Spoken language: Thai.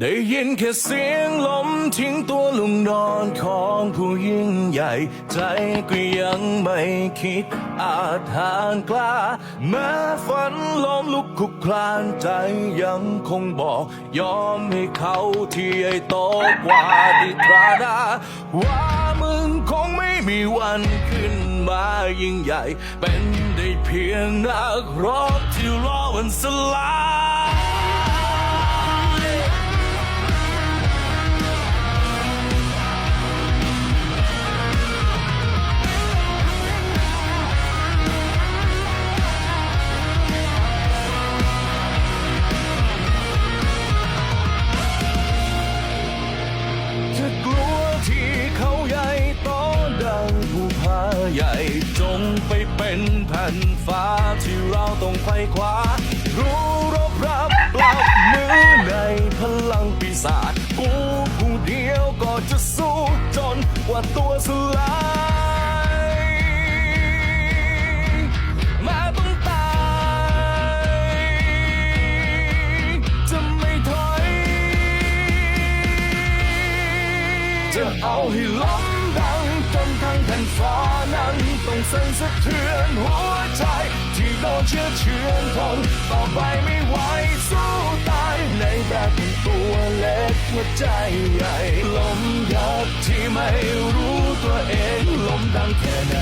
ได้ยินแค่เสียงลมทิ้งตัวลงนอนของผู้ยิ่งใหญ่ ใจก็ยังไม่คิดอาจทางกล้า แม้ฝันล้มลุกคลุกคลานใจยังคงบอก ยอมให้เขาที่ไอโตกว่าดิตราดา ว่ามึงคงไม่มีวันขึ้นมายิ่งใหญ่ เป็นได้เพียงนักร้องที่รอวันสลาย ใหญ่จงไปเป็นแผ่นฟ้าที่เราต้องไขว้คว้า รู้รบรับปรับมือในพลังปีศาจกูผู้เดียวก็จะสู้จนกว่าตัวสลายม้ต้องตาย จะไม่ถอย จะเอาให้ล้มดังจนทั้งแผ่นฟ้า งสั่นสะเทือนหัวใจ ที่โดนเชื่อเชื่อทนต่อไปไม่ไหวสู้ตายในแบบตัวเล็กหัวใจใหญ่ลมยับที่ไม่รู้ตัวเองลมดังแค่ไหน